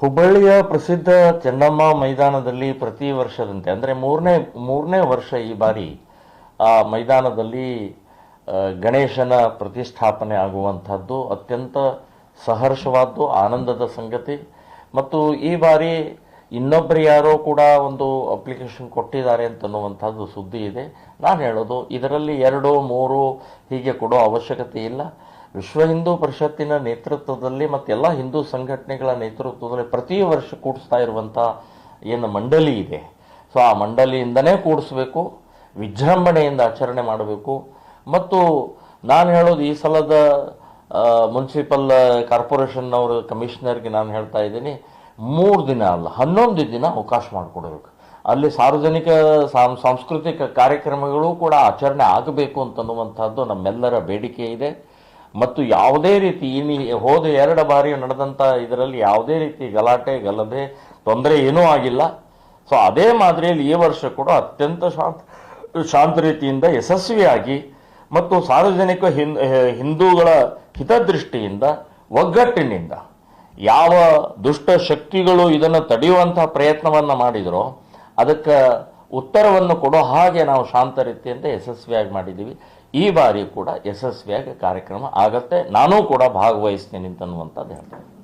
ಹುಬ್ಬಳ್ಳಿಯ ಪ್ರಸಿದ್ಧ ಚೆನ್ನಮ್ಮ ಮೈದಾನದಲ್ಲಿ ಪ್ರತಿ ವರ್ಷದಂತೆ, ಅಂದರೆ ಮೂರನೇ ಮೂರನೇ ವರ್ಷ ಈ ಬಾರಿ, ಆ ಮೈದಾನದಲ್ಲಿ ಗಣೇಶನ ಪ್ರತಿಷ್ಠಾಪನೆ ಆಗುವಂಥದ್ದು ಅತ್ಯಂತ ಸಹರ್ಷವಾದ್ದು, ಆನಂದದ ಸಂಗತಿ. ಮತ್ತು ಈ ಬಾರಿ ಇನ್ನೊಬ್ಬರು ಯಾರೋ ಕೂಡ ಒಂದು ಅಪ್ಲಿಕೇಶನ್ ಕೊಟ್ಟಿದ್ದಾರೆ ಅಂತನ್ನುವಂಥದ್ದು ಸುದ್ದಿ ಇದೆ. ನಾನು ಹೇಳೋದು, ಇದರಲ್ಲಿ ಎರಡು, ಮೂರು ಹೀಗೆ ಕೊಡೋ ಅವಶ್ಯಕತೆ ಇಲ್ಲ. ವಿಶ್ವ ಹಿಂದೂ ಪರಿಷತ್ತಿನ ನೇತೃತ್ವದಲ್ಲಿ ಮತ್ತು ಎಲ್ಲ ಹಿಂದೂ ಸಂಘಟನೆಗಳ ನೇತೃತ್ವದಲ್ಲಿ ಪ್ರತಿ ವರ್ಷ ಕೂಡಿಸ್ತಾ ಇರುವಂಥ ಏನು ಮಂಡಳಿ ಇದೆ. ಸೊ ಆ ಮಂಡಳಿಯಿಂದನೇ ಕೂಡಿಸ್ಬೇಕು, ವಿಜೃಂಭಣೆಯಿಂದ ಆಚರಣೆ ಮಾಡಬೇಕು. ಮತ್ತು ನಾನು ಹೇಳೋದು ಈ ಸಲದ ಮುನ್ಸಿಪಲ್ ಕಾರ್ಪೊರೇಷನ್ನವರು ಕಮಿಷನರ್ಗೆ ನಾನು ಹೇಳ್ತಾ ಇದ್ದೀನಿ, ಮೂರು ದಿನ ಅಲ್ಲ, ಹನ್ನೊಂದು ದಿನ ಅವಕಾಶ ಮಾಡಿಕೊಡ್ಬೇಕು. ಅಲ್ಲಿ ಸಾರ್ವಜನಿಕ ಸಾಂಸ್ಕೃತಿಕ ಕಾರ್ಯಕ್ರಮಗಳು ಕೂಡ ಆಚರಣೆ ಆಗಬೇಕು ಅಂತನ್ನುವಂಥದ್ದು ನಮ್ಮೆಲ್ಲರ ಬೇಡಿಕೆ ಇದೆ. ಮತ್ತು ಯಾವುದೇ ರೀತಿ ಇನ್ನು ಹೋದ ಎರಡು ಬಾರಿ ನಡೆದಂಥ ಇದರಲ್ಲಿ ಯಾವುದೇ ರೀತಿ ಗಲಾಟೆ, ಗಲಭೆ, ತೊಂದರೆ ಏನೂ ಆಗಿಲ್ಲ. ಸೊ ಅದೇ ಮಾದರಿಯಲ್ಲಿ ಈ ವರ್ಷ ಕೂಡ ಅತ್ಯಂತ ಶಾಂತ ಶಾಂತ ರೀತಿಯಿಂದ ಯಶಸ್ವಿಯಾಗಿ ಮತ್ತು ಸಾರ್ವಜನಿಕ ಹಿಂದೂಗಳ ಹಿತದೃಷ್ಟಿಯಿಂದ, ಒಗ್ಗಟ್ಟಿನಿಂದ ಯಾವ ದುಷ್ಟ ಶಕ್ತಿಗಳು ಇದನ್ನು ತಡೆಯುವಂತಹ ಪ್ರಯತ್ನವನ್ನು ಮಾಡಿದರೋ, ಅದಕ್ಕೆ ಉತ್ತರವನ್ನು ಕೊಡೋ ಹಾಗೆ ನಾವು ಶಾಂತ ರೀತಿಯಿಂದ ಯಶಸ್ವಿಯಾಗಿ ಮಾಡಿದ್ದೀವಿ. ಈ ಬಾರಿ ಕೂಡ ಯಶಸ್ವಿಯಾಗಿ ಕಾರ್ಯಕ್ರಮ ಆಗತ್ತೆ. ನಾನೂ ಕೂಡ ಭಾಗವಹಿಸ್ತೀನಿ ಅಂತನ್ನುವಂಥದ್ದು ಹೇಳ್ತೇನೆ.